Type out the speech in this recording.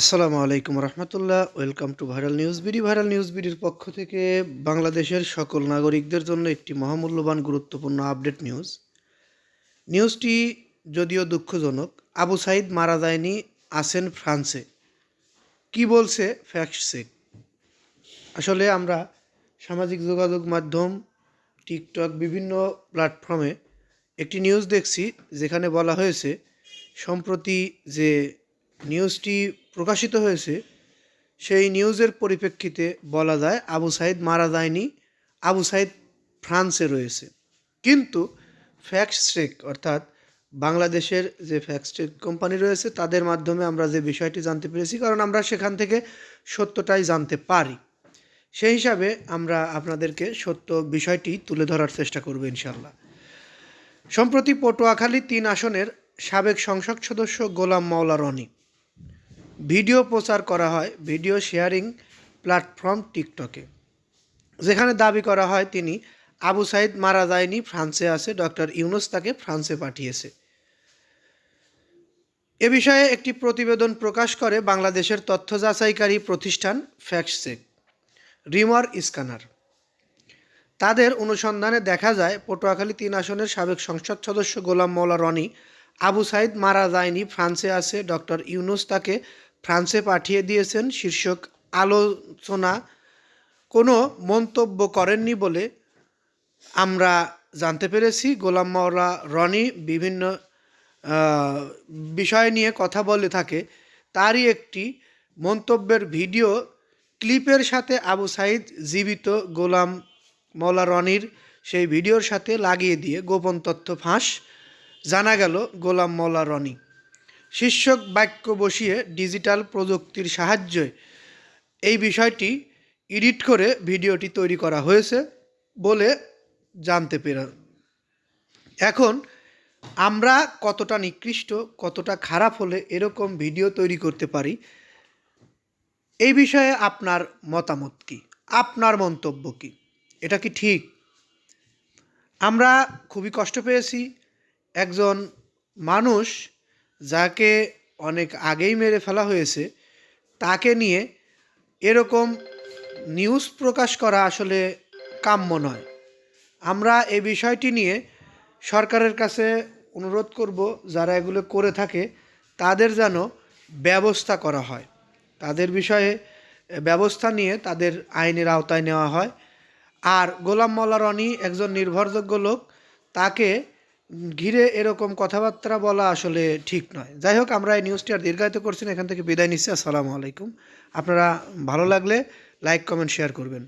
আসসালামু আলাইকুম রহমতুল্লাহ। Welcome to viral news BD. Viral news বিডির পক্ষ থেকে বাংলাদেশের সকল নাগরিকদের জন্য একটি মহামূল্যবান, গুরুত্বপূর্ণ আপডেট নিউজ। নিউজটি যদিও দুঃখজনক, আবু সাইদ মারা যায়নি, আছেন ফ্রান্সে। কি বলছে? Fact check. আসলে আমরা সামাজিক যোগাযোগ মাধ্যম, টিকটক, বিভিন্ন প্ল্যাটফর্মে একটি নিউজ দেখছি, যেখানে বলা হয়েছে, সম্প্রতি যে নিউজটি প্রকাশিত হয়েছে, সেই নিউজের পরিপ্রেক্ষিতে বলা যায় আবু সাইদ মারা যায়নি, আবু সাইদ ফ্রান্সে রয়েছে। কিন্তু ফ্যাক্ট চেক অর্থাৎ বাংলাদেশের যে ফ্যাক্ট চেক কোম্পানি রয়েছে, তাদের মাধ্যমে আমরা যে বিষয়টি জানতে পেরেছি, কারণ আমরা সেখান থেকে সত্যটাই জানতে পারি। সেই হিসাবে আমরা আপনাদেরকে সত্য বিষয়টি তুলে ধরার চেষ্টা করব ইনশাল্লাহ সম্প্রতি পটুয়াখালী তিন আসনের সাবেক সংসদ সদস্য গোলাম মাওলা রনি ভিডিও প্রচার করা হয়, ভিডিও শেয়ারিং প্ল্যাটফর্ম টিকটকে। যেখানে দাবি করা হয় তিনি আবু সাইদ মারা যায়নি, ফ্রান্সে আছে, ডক্টর ইউনুস তাকে ফ্রান্সে পাঠিয়েছে। এ বিষয়ে একটি প্রতিবেদন প্রকাশ করে বাংলাদেশের তথ্য যাচাইকারী প্রতিষ্ঠান ফ্যাক্টসেক, রিমার স্ক্যানার। তাদের অনুসন্ধানে দেখা যায়, পটুয়াখালী তিন আসনের সাবেক সংসদ সদস্য গোলাম মৌলা রনি আবু সাইদ মারা যায়নি, ফ্রান্সে আছে, ডক্টর ইউনুস তাকে ফ্রান্সে পাঠিয়ে দিয়েছেন শীর্ষক আলোচনা। কোনো মন্তব্য করেননি বলে আমরা জানতে পেরেছি। গোলাম মাওলা রনি বিভিন্ন বিষয় নিয়ে কথা বলে থাকে। তারই একটি মন্তব্যের ভিডিও ক্লিপের সাথে আবু সাইদ জীবিত গোলাম মৌলা রনির সেই ভিডিওর সাথে লাগিয়ে দিয়ে গোপন তথ্য ফাঁস। জানা গেল গোলাম মৌলা রনি। শীর্ষক বাক্য বসিয়ে ডিজিটাল প্রযুক্তির সাহায্যে এই বিষয়টি এডিট করে ভিডিওটি তৈরি করা হয়েছে বলে জানতে পেরে এখন আমরা কতটা নিকৃষ্ট, কতটা খারাপ হলে এরকম ভিডিও তৈরি করতে পারি? এই বিষয়ে আপনার মতামত কি? আপনার মন্তব্য কি? এটা কি ঠিক? আমরা খুবই কষ্ট পেয়েছি। একজন মানুষ যাকে অনেক আগেই মেরে ফেলা হয়েছে, তাকে নিয়ে এরকম নিউজ প্রকাশ করা আসলে কাম্য নয়। আমরা এই বিষয়টি নিয়ে সরকারের কাছে অনুরোধ করব, যারা এগুলো করে থাকে, তাদের যেন ব্যবস্থা করা হয়। তাদের বিষয়ে ব্যবস্থা নিয়ে তাদের আইনের আওতায় নেওয়া হয়। আর গোলাম মোল্লা রনি একজন নির্ভরযোগ্য লোক, তাকে ঘিরে এরকম কথাবার্তা বলা আসলে ঠিক নয়। যাই হোক, আমরা এই নিউজটি আর দীর্ঘায়িত করছি এখান থেকে বিদায় নিচ্ছি। আসসালামু আলাইকুম। আপনারা ভালো লাগলে লাইক কমেন্ট শেয়ার করবেন।